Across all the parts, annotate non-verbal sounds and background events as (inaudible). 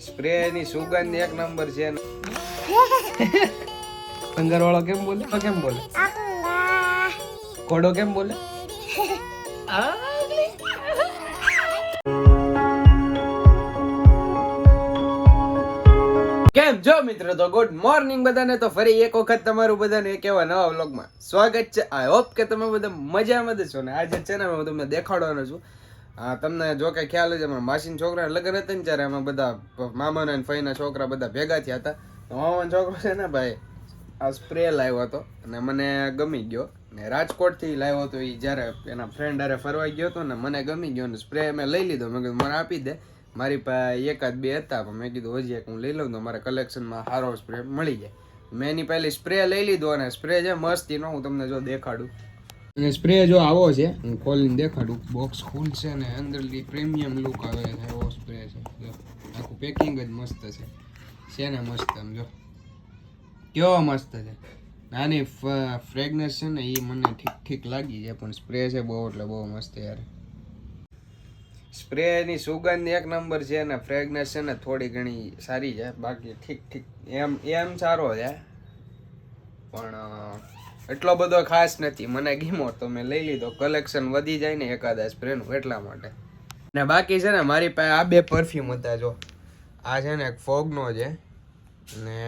Spray ની સુગંધ એક નંબર છે. (laughs) પંદર વાળો કેમ બોલે? કેમ બોલે? ઘોડો કેમ બોલે? (laughs) કેમ જો મિત્રો તો ગુડ મોર્નિંગ બધાને. તો ફરી એક વખત તમારું બધાને એક એવા નવા વ્લોગમાં સ્વાગત છે. આઈ હોપ કે તમે બધા મજામાં જ છો ને. આજે છે ને હું તમને દેખાડવાનો છું. આ તમને જો કે ખ્યાલ છે માસીના છોકરા લગ્ન હતા ને ત્યારે અમે બધા મામાના ફઈના છોકરા બધા ભેગા થયા હતા. મામાનો છોકરો છે ને ભાઈ, આ સ્પ્રે લાવ્યો હતો અને મને ગમી ગયો. ને રાજકોટથી લાવ્યો હતો એ જ્યારે એના ફ્રેન્ડ હારે ફરવા ગયો હતો ને મને ગમી ગયો ને સ્પ્રે મેં લઈ લીધો. મેં કીધું મને આપી દે. મારી પાસે એકાદ બે હતા. પણ મેં કીધું, હજી એક હું લઈ લઉં તો મારા કલેક્શનમાં સારો સ્પ્રે મળી જાય. મેં એની પહેલી સ્પ્રે લઈ લીધો અને સ્પ્રે છે મસ્તીનો હું તમને જો દેખાડું. અને સ્પ્રે જો આવો છે, હું ખોલીને દેખાડું. બોક્સ ખુલશે ને અંદરથી પ્રીમિયમ લુક આવે છે, એવો સ્પ્રે છે. જો, આખું પેકિંગ જ મસ્ત છે. છે ને મસ્ત આમ જો. કેવો મસ્ત છે. નાની ફ્રેગનેસ છે ને એ મને ઠીક ઠીક લાગી છે, પણ સ્પ્રે છે બહુ, એટલે બહુ મસ્ત યાર. સ્પ્રેની સુગંધ એક નંબર છે ને ફ્રેગનેસ છે ને થોડી ઘણી સારી છે, બાકી ઠીક ઠીક એમ એમ સારો છે. પણ એટલો બધો ખાસ નથી. મને ગીમો તો મેં લઈ લીધો. કલેક્શન વધી જાય ને એકાદા સ્પ્રેનું એટલા માટે. ને બાકી છે ને મારી પાસે આ બે પરફ્યુમ હતા જો. આ છે ને એક ફોગનો છે ને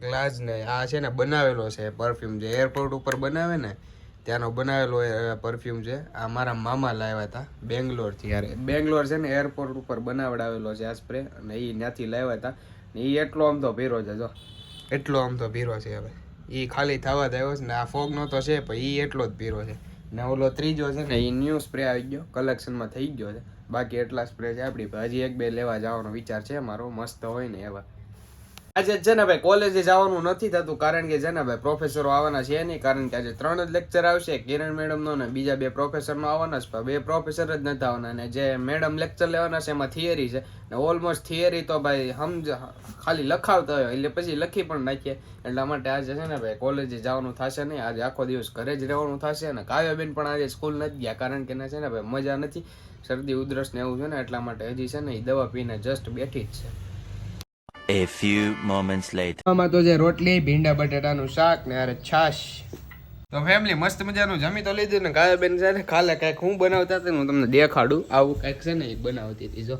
ગ્લાસ ને આ છે ને બનાવેલો છે પરફ્યુમ જે એરપોર્ટ ઉપર બનાવે ને, ત્યાંનો બનાવેલો પરફ્યુમ છે. આ મારા મામા લાવ્યા હતા બેંગ્લોરથી યાર. બેંગ્લોર છે ને એરપોર્ટ ઉપર બનાવડાવેલો છે આ સ્પ્રે અને એ ત્યાંથી લાવ્યા હતા. ને એ એટલો આમ તો ભીરો છે જો. એટલો આમ તો ભીરો છે હવે. એ ખાલી થવા જ આવ્યો છે ને, આ ફોગનો તો છે, પણ એ એટલો જ ભીરો છે. ને ઓલો ત્રીજો છે ને એ ન્યૂ સ્પ્રે આવી ગયો, કલેક્શનમાં થઈ ગયો છે. બાકી એટલા સ્પ્રે છે આપણી. હજી એક બે લેવા જવાનો વિચાર છે મારો મસ્ત હોય ને એવા. આજે છે ને ભાઈ કોલેજે જવાનું નથી થતું, કારણ કે છે ને ભાઈ પ્રોફેસરો આવવાના છે નહીં, કારણ કે આજે ત્રણ જ લેક્ચર આવશે કિરણ મેડમનો ને બીજા બે પ્રોફેસરનો આવવાના છે, પણ બે પ્રોફેસર જ નથી આવવાના અને જે મેડમ લેક્ચર લેવાના છે એમાં થિયરી છે ને ઓલમોસ્ટ થિયરી તો ભાઈ સમજ ખાલી લખાવતા હોય, એટલે પછી લખી પણ નાખીએ. એટલા માટે આજે છે ને ભાઈ કોલેજે જવાનું થશે નહીં, આજે આખો દિવસ ઘરે જ રહેવાનું થશે અને કાવ્યાબેન પણ આજે સ્કૂલ નથી ગયા, કારણ કે છે ને ભાઈ મજા નથી, શરદી ઉધરસ ને એવું છે ને, એટલા માટે હજી છે ને એ દવા પીને જસ્ટ બેઠી જ છે. A few moments later. આમાં તો જે રોટલી, ભીંડા, બટેટાનું શાક ને અરે છાશ. તો ફેમિલી મસ્ત મજાનું. જમી તો લીધું ને કાયા બેન છે ને ખાલે કાંઈક હું બનાવતા હતા હું તમને દેખાડું. આવું કાંઈક છે ને એ બનાવતી હતી, જો.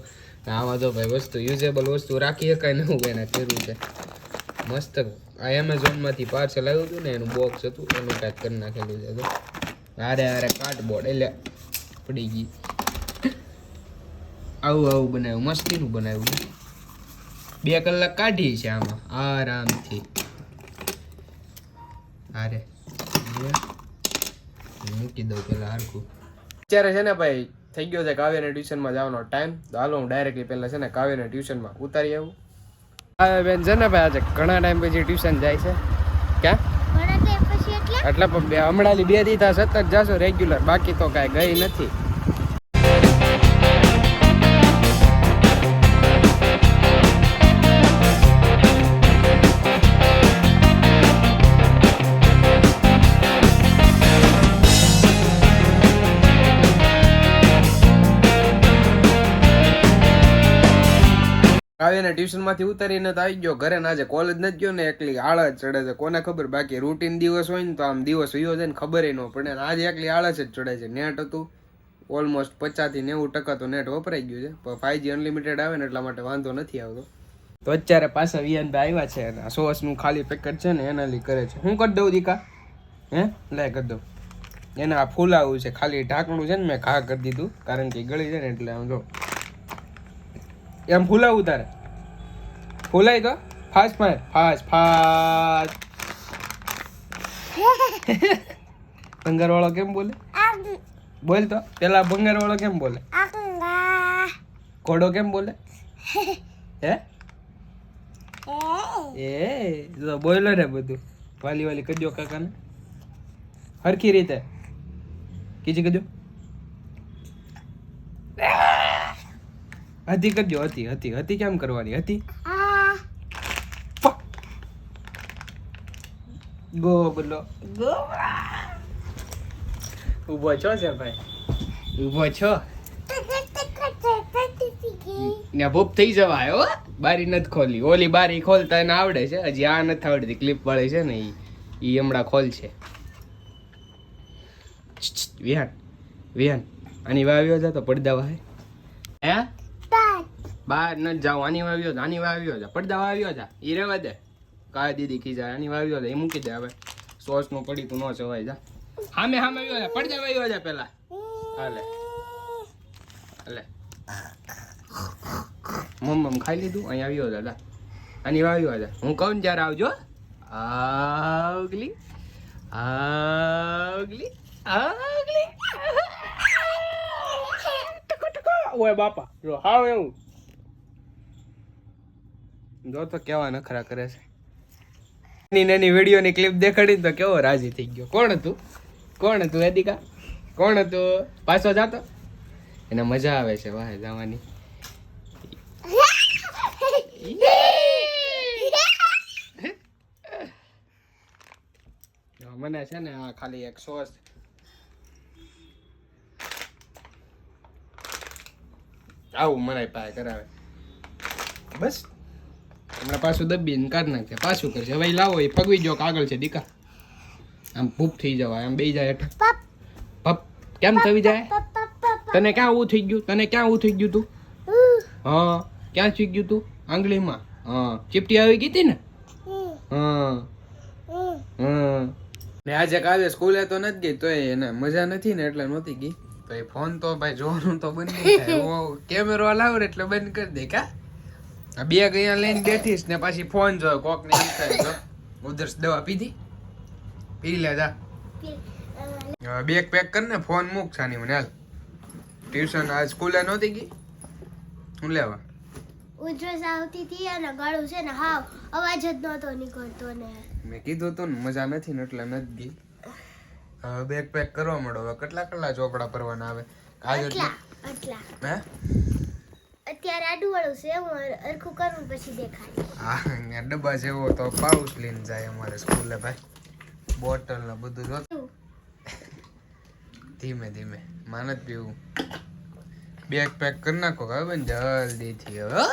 આમાં તો ભાઈ વસ્તુ યુઝેબલ વસ્તુ રાખી શકાય ને હું એને કર્યું છે. મસ્ત આ એમેઝોનમાંથી પાર્સલ આવ્યું હતું ને, એનું બોક્સ હતું, એનું કાંઈક કરી નાખેલું છે તો હારે હારે કાર્ડબોર્ડ એટલે પડી ગઈ આવું આવું બનાવ્યું, મસ્તીનું બનાવ્યું. છે બે કલાક કાઢી છે આમાં. આરામથી. હારે. મૂકી દઉં પેલા હરખું. અત્યારે છે ને ભાઈ થઈ ગયો છે કાવ્યને ટ્યુશનમાં જવાનો ટાઈમ. તો હાલો હું ડાયરેક્ટલી પહેલાં છે ને કાવ્યને ટ્યુશનમાં ઉતારી આવું. કાવ્ય બેન છે ને ભાઈ આજે ઘણા ટાઈમ પછી ટ્યુશન જાય છે. ક્યાં? એટલે? હમણાંની બે દીધા સતત જાશો રેગ્યુલર બાકી તો કાંઈ ગઈ નથી. કાવ્યને ટ્યુશનમાંથી ઉતારીને તો આવી ગયો. ઘરે ના આજે કોલેજ નથી ગયો ને એકલી આળસ ચડે છે. કોને ખબર? બાકી રૂટીન દિવસ હોય ને તો આમ દિવસ વયો જાય ને ખબર ન પડે. ને આજે એકલી આળસ જ ચડે છે. નેટ હતું ઓલમોસ્ટ પચાસથી નેવું ટકા તો નેટ વપરાઈ ગયું છે. પણ ફાઈવજી અનલિમિટેડ આવે ને એટલા માટે વાંધો નથી આવતો. તો અત્યારે પાછા વિયાનભાઈ આવ્યા છે અને સોસનું ખાલી પેકેટ છે ને એના લી કરે છે. હું કરી દઉં દીકા? હે? લે કરી દઉં. એને આ ફૂલાવું છે. ખાલી ઢાંકણું છે ને મેં ઘા કરી દીધું. કારણ કે ગળી છે ને એટલે આમ જો એમ ફૂલાવું તારે. ફૂલાય તો? ફાસ્ટ માર. Fast fast. (laughs) ભંગાર વાળો કેમ બોલે? બોલ તો. પેલા ભંગાર વાળો કેમ બોલે? ઘોડો કેમ બોલે? (laughs) હે? એ. તો બોલો ને બધું. વાલી વાલી કજો કાકાને. હરખી રીતે. કીજી કજો હતી કરજો હતી હતી. હતી કેમ કરવાની? હતી. ગો બોલો. ગો. ઊભો છો છે ભાઈ ઊભો છો? ને ભૂપ થઈ જવાય હો. બારી નથી ખોલી. ઓલી બારી ખોલતા એને આવડે છે. હજી આ નથી આવડતી. ક્લિપ વાળી છે ને ઈ ઈ હમણાં ખોલ છે વિહાન. વિહાન. આની વાવ્યો જા તો પડદા વાહે. હે? બહાર ન જાવ આની વાવ્યો આની વાવ્યો છે. પડદા વાવ્યો છે. ઈ રેવા દે. કા દીદી ખીજા આની વાવ્યો જા એ મૂકી દે હવે. સોસનું પડી તું ન ચવાય જા. હામે હામે આવ્યો છે. પડદા વાવ્યો હતા પેલા. હાલે. હાલે. મમ મમ ખાઈ લીધું? અહીં આવ્યો દાદા આની વાવ્યો છે. હું કહું ને ત્યારે આવજો. આગલી આગલી આગલી ઓય બાપા. જો, હાવ એવું. જો તો કેવા નખરા કરે છે. નાની નાની વિડીયોની ક્લિપ દેખાડી તો કેવો રાજી થઈ ગયો. કોણ હતું? કોણ હતું વેદિકા કોણ હતું? પાછો જાતો? એને મજા આવે છે, વાહે જવાની. મને છે ને આ ખાલી એક સોસ આવું મને પાસે કરાવે. બસ. હમણાં પાછું દબીને કાઢ નાખે પાછું કરશે હવે લાવો એ પગવી જો કાગળ છે દીકા. આમ ભૂપ થઈ જવાય આમ બે જાય પપ. કેમ થવી જાય? તને ક્યાં ઊભું થઈ ગયું? તને ક્યાં ઊભું થઈ ગયું તું? હા ક્યાં થઈ ગયું તું? આંગળીમાં. હા ચીપટી આવી ગઈ હતી ને? હા. હા. ને આજે કાલે સ્કૂલે તો નથી ગઈ તોય એને મજા નથી ને એટલે નહોતી ગઈ. તો એ ફોન તો ભાઈ જોવાનું તો બંધ (laughs) કેમેરો લાવ એટલે બંધ કરી દે કા? આ બે ગયા લઈને બેઠીશ ને પાછી ફોન જોયો કોક ને જો ઉધર્સ દવા પીધી? પી લે જા. બેગ પેક કર ને ફોન મૂક છાની મને હાલ. ટ્યુશન આજ સ્કૂલે નહોતી ગઈ? હું લેવા ઉધરસ આવતી હતી અને ગળું છે ને હાવ અવાજ જ નહોતો નીકળતો ને. મેં કીધું તું ને મજા નથી ને એટલે નથી ગઈ. હવે બેગ પેક કરવા મળો હવે કેટલા કેટલા ચોપડા ભરવાના આવે? આટલા આટલા હે? અત્યારે આડું છે હું અરખું કરું પછી દેખાય. હા ડબ્બા જેવો તો પાઉચ લઈને જાય અમારે સ્કૂલે ભાઈ. બોટલ ને બધું જો. ધીમે ધીમે. માન પીવું. બેગ પેક કરી નાખો હવે ને જલ્દીથી હવે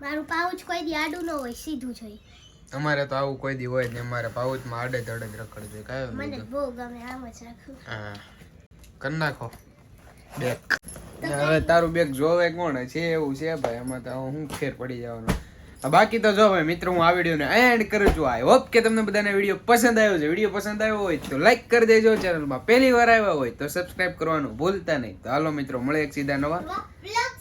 મારું પાઉચ કોઈ દી આડું ન હોય સીધું જ હોય. અમારે તો આવું કોઈ દી હોય ને અમારે પાઉચમાં આડે ધડે જ રખડજો કાંઈ મને બહુ ગમે આમ જ રાખું. હા. કરી નાખો. બેગ હવે તારું બેગ જોવે કોણ? છે એવું છે ભાઈ એમાં તો હું ફેર પડી જવાનો. બાકી તો જો ભાઈ, મિત્રો, હું આ વિડીયોને એન્ડ કરું છું. આઈ હોપ કે તમને બધાને વીડિયો પસંદ આવ્યો છે. વીડિયો પસંદ આવ્યો હોય તો લાઈક કરી દેજો. ચેનલમાં પહેલી વાર આવ્યા હોય તો સબસ્ક્રાઇબ કરવાનું ભૂલતા નહીં. તો હાલો મિત્રો મળે એક સીધા નવા. બ્લોગ